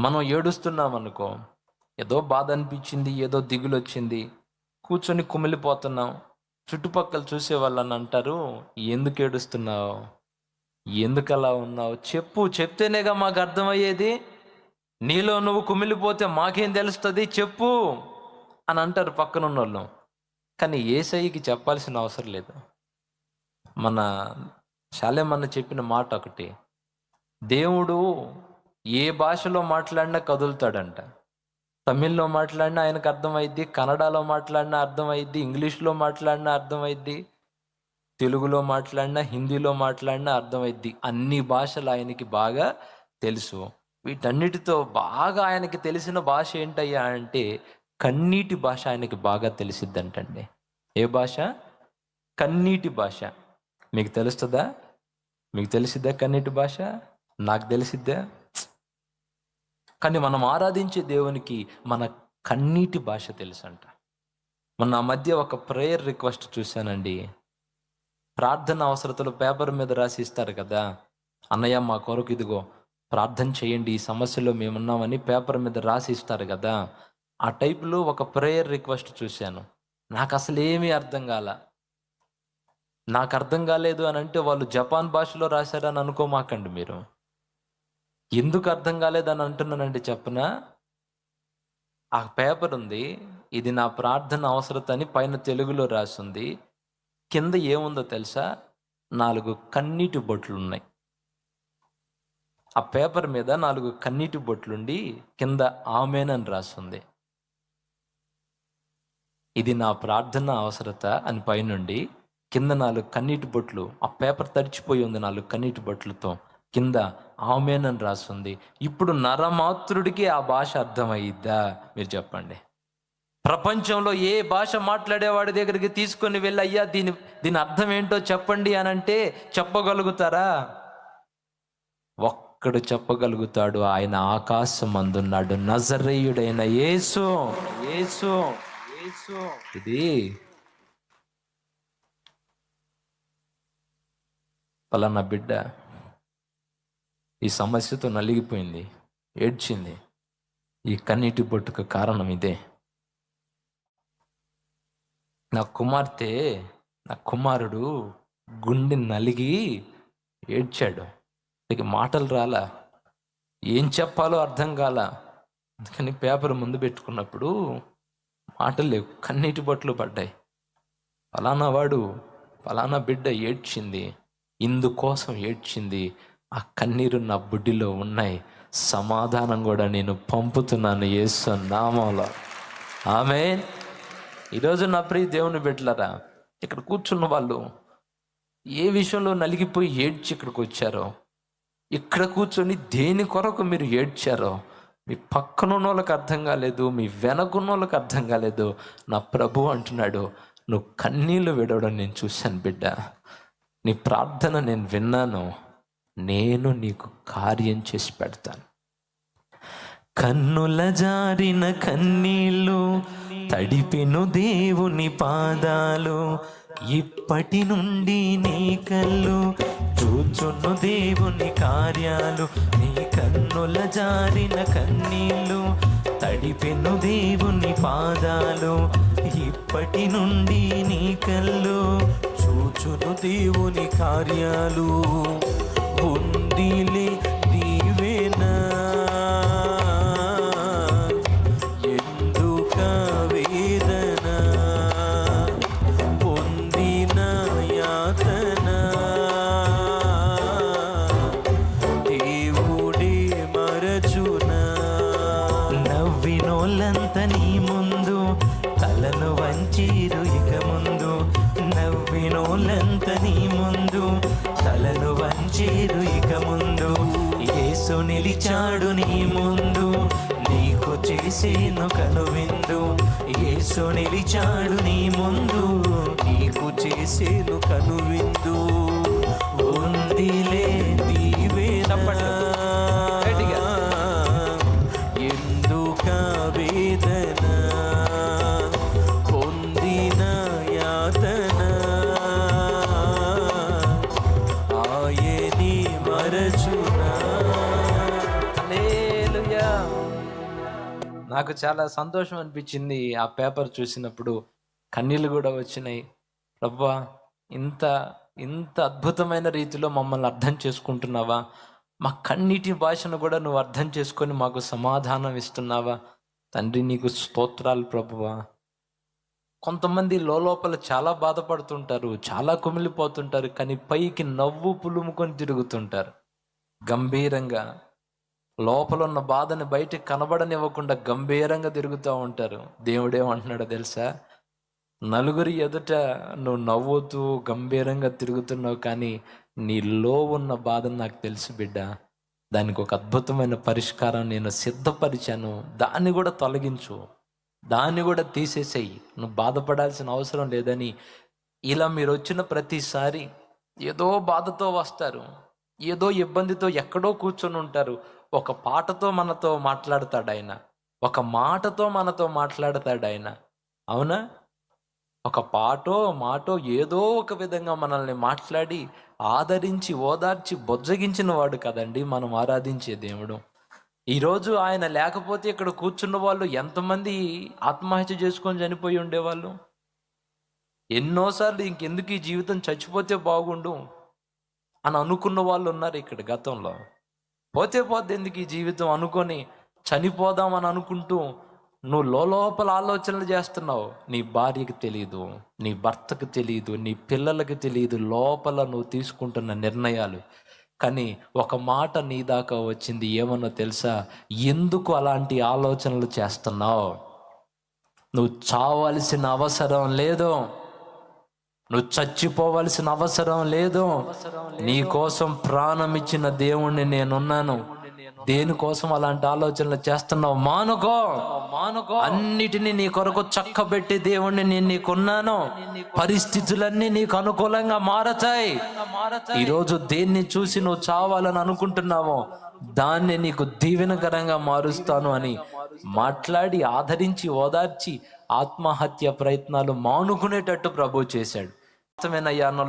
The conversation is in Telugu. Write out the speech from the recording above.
మనం ఏడుస్తున్నాం అనుకో ఏదో బాధ అనిపించింది ఏదో దిగులు వచ్చింది కూర్చొని కుమిలిపోతున్నాం చుట్టుపక్కల చూసే వాళ్ళని అంటారు ఎందుకు ఏడుస్తున్నావు? ఎందుకు అలా ఉన్నావు? చెప్పు చెప్తేనేగా మాకు అర్థమయ్యేది. నీలో నువ్వు కుమిలిపోతే మాకేం తెలుస్తుంది? చెప్పు అని అంటారు పక్కన ఉన్న వాళ్ళు కానీ ఏసైకి చెప్పాల్సిన అవసరం లేదు. మన శాలేమన్న చెప్పిన మాట ఒకటి దేవుడు ఏ భాషలో మాట్లాడినా కదులుతాడంట. తమిళ్ళో మాట్లాడినా ఆయనకు అర్థమైద్ది కన్నడలో మాట్లాడినా అర్థమైద్ది ఇంగ్లీష్లో మాట్లాడినా అర్థమైద్ది తెలుగులో మాట్లాడినా హిందీలో మాట్లాడినా అర్థమైద్ది. అన్ని భాషలు ఆయనకి బాగా తెలుసు. వీటన్నిటితో బాగా ఆయనకి తెలిసిన భాష ఏంటయ్యా అంటే కన్నీటి భాష ఆయనకి బాగా తెలిసిద్దంటండి. ఏ భాష? కన్నీటి భాష. మీకు తెలుస్తుందా? మీకు తెలిసిద్దా కన్నీటి భాష? నాకు తెలిసిద్దా? కానీ మనం ఆరాధించే దేవునికి మన కన్నీటి భాష తెలుసంట. మొన్న ఆ మధ్య ఒక ప్రేయర్ రిక్వెస్ట్ చూశానండి. ప్రార్థన అవసరతలు పేపర్ మీద రాసి ఇస్తారు కదా. అన్నయ్య మా కొరకు ఇదిగో ప్రార్థన చేయండి ఈ సమస్యలో మేమున్నామని పేపర్ మీద రాసి ఇస్తారు కదా. ఆ టైప్లో ఒక ప్రేయర్ రిక్వెస్ట్ చూశాను. నాకు అసలు ఏమీ అర్థం కాల. నాకు అర్థం కాలేదు అని అంటే వాళ్ళు జపాన్ భాషలో రాశారని అనుకోమాకండి మీరు. ఎందుకు అర్థం కాలేదని అంటున్నానండి చెప్పనా? ఆ పేపర్ ఉంది. ఇది నా ప్రార్థన అవసరత అని పైన తెలుగులో రాసింది. కింద ఏముందో తెలుసా? నాలుగు కన్నీటి బొట్లు ఉన్నాయి ఆ పేపర్ మీద నాలుగు కన్నీటి బొట్లుండి కింద ఆమెనని రాస్తుంది ఇది నా ప్రార్థన అవసరత అని పైనుండి కింద నాలుగు కన్నీటి బొట్లు ఆ పేపర్ తడిచిపోయి ఉంది నాలుగు కన్నీటి బొట్లతో. కింద ఆమెనని రాస్తుంది ఇప్పుడు నరమాత్రుడికి ఆ భాష అర్థమయ్యిద్దా? మీరు చెప్పండి. ప్రపంచంలో ఏ భాష మాట్లాడేవాడి దగ్గరికి తీసుకొని వెళ్ళి అయ్యా దీని దీని అర్థం ఏంటో చెప్పండి అని అంటే చెప్పగలుగుతారా? ఒక్కడు చెప్పగలుగుతాడు. ఆయన ఆకాశం అందున్నాడు నజరేయుడైన యేసు. యేసు. యేసు. ఇది పలానా బిడ్డ. ఈ సమస్యతో నలిగిపోయింది ఏడ్చింది. ఈ కన్నీటి బొట్టుకు కారణం ఇదే. నా కుమార్తె నా కుమారుడు గుండె నలిగి ఏడ్చాడు. ఇక మాటలు రాలా. ఏం చెప్పాలో అర్థం కాల. అందుకని పేపర్ ముందు పెట్టుకున్నప్పుడు మాటలు లేవు కన్నీటి బొట్లు పడ్డాయి. ఫలానా వాడు ఫలానా బిడ్డ ఏడ్చింది ఇందుకోసం ఏడ్చింది ఆ కన్నీరు నా బుడ్డిలో ఉన్నాయి. సమాధానం కూడా నేను పంపుతున్నాను యేసు నామంలో. ఆమె ఈరోజు నా ప్రియ దేవుని బిడ్డలరా ఇక్కడ కూర్చున్న వాళ్ళు ఏ విషయంలో నలిగిపోయి ఏడ్చి ఇక్కడికి వచ్చారో ఇక్కడ కూర్చొని దేని కొరకు మీరు ఏడ్చారో మీ పక్కన ఉన్న వాళ్ళకి అర్థం కాలేదు మీ వెనకున్న వాళ్ళకి అర్థం కాలేదు. నా ప్రభు అంటున్నాడు నువ్వు కన్నీళ్ళు విడవడం నేను చూశాను బిడ్డ. నీ ప్రార్థన నేను విన్నాను. నేను నీకు కార్యం చేసి పెడతాను. కన్నుల జారిన కన్నీళ్ళు తడిపిను దేవుని పాదాలు. ఇప్పటి నుండి నీ కళ్ళు చూచును దేవుని కార్యాలు. నీ కన్నుల జారిన కన్నీళ్ళు తడిపెను దేవుని పాదాలు. ఇప్పటి నుండి నీ కళ్ళు చూచును దేవుని కార్యాలు. అంత నీ ముందు తలను వంచేరు ఇక ముందు. ఏసు నిలిచాడు నీ ముందు నీకు చేసేను కనువిందు ఏసు నిలిచాడు నీ ముందు నీకు చేసేను కనువిందు నాకు చాలా సంతోషం అనిపించింది ఆ పేపర్ చూసినప్పుడు. కన్నీళ్ళు కూడా వచ్చినాయి. ప్రభా ఇంత ఇంత అద్భుతమైన రీతిలో మమ్మల్ని అర్థం చేసుకుంటున్నావా? మా కన్నీటి భాషను కూడా నువ్వు అర్థం చేసుకొని మాకు సమాధానం ఇస్తున్నావా? తండ్రి నీకు స్తోత్రాలు ప్రభువా. కొంతమంది లోపల చాలా బాధపడుతుంటారు చాలా కుమిలిపోతుంటారు కానీ పైకి నవ్వు పులుముకొని తిరుగుతుంటారు. గంభీరంగా లోపల ఉన్న బాధని బయటికి కనబడనివ్వకుండా గంభీరంగా తిరుగుతూ ఉంటారు. దేవుడేమంటున్నాడో తెలుసా? నలుగురి ఎదుట నువ్వు నవ్వుతూ గంభీరంగా తిరుగుతున్నావు కానీ నీలో ఉన్న బాధను నాకు తెలుసు బిడ్డ. దానికి ఒక అద్భుతమైన పరిష్కారం నేను సిద్ధపరిచాను. దాన్ని కూడా తొలగించు. దాన్ని కూడా తీసేసేయి. నువ్వు బాధపడాల్సిన అవసరం లేదని ఇలా మీరు వచ్చిన ప్రతిసారి ఏదో బాధతో వస్తారు. ఏదో ఇబ్బందితో ఎక్కడో కూర్చొని ఉంటారు. ఒక పాటతో మనతో మాట్లాడతాడు ఆయన ఒక మాటతో మనతో మాట్లాడతాడు ఆయన అవునా? ఒక పాటో మాటో ఏదో ఒక విధంగా మనల్ని మాట్లాడి ఆదరించి ఓదార్చి బొజ్జగించిన వాడు కదండి మనం ఆరాధించే దేవుడు. ఈరోజు ఆయన లేకపోతే ఇక్కడ కూర్చున్న వాళ్ళు ఎంతమంది ఆత్మహత్య చేసుకొని చనిపోయి ఉండేవాళ్ళు? ఎన్నోసార్లు ఇంకెందుకు ఈ జీవితం చచ్చిపోతే బాగుండు అని అనుకున్న వాళ్ళు ఉన్నారు ఇక్కడ గతంలో. పోతే పోతే ఎందుకు ఈ జీవితం అనుకొని చనిపోదామని అనుకుంటూ నువ్వు లోపల ఆలోచనలు చేస్తున్నావు? నీ భార్యకి తెలియదు నీ భర్తకు తెలియదు నీ పిల్లలకు తెలియదు లోపల నువ్వు తీసుకుంటున్న నిర్ణయాలు. కానీ ఒక మాట నీ దాకా వచ్చింది ఏమన్నా తెలుసా? ఎందుకు అలాంటి ఆలోచనలు చేస్తున్నావు? నువ్వు చావాల్సిన అవసరం లేదు. నువ్వు చచ్చిపోవలసిన అవసరం లేదు. నీ కోసం ప్రాణం ఇచ్చిన దేవుణ్ణి నేనున్నాను. దేనికోసం అలాంటి ఆలోచనలు చేస్తున్నావు? మానుకో మానుకో. అన్నిటినీ నీ కొరకు చక్కబెట్టి దేవుణ్ణి నేను నీకున్నాను. పరిస్థితులన్నీ నీకు అనుకూలంగా మారతాయి. ఈరోజు దేన్ని చూసి నువ్వు చావాలని అనుకుంటున్నావో దాన్ని నీకు దీవెనకరంగా మారుస్తాను అని మాట్లాడి ఆదరించి ఓదార్చి ఆత్మహత్య ప్రయత్నాలు మానుకునేటట్టు ప్రభు చేశాడు. también allá no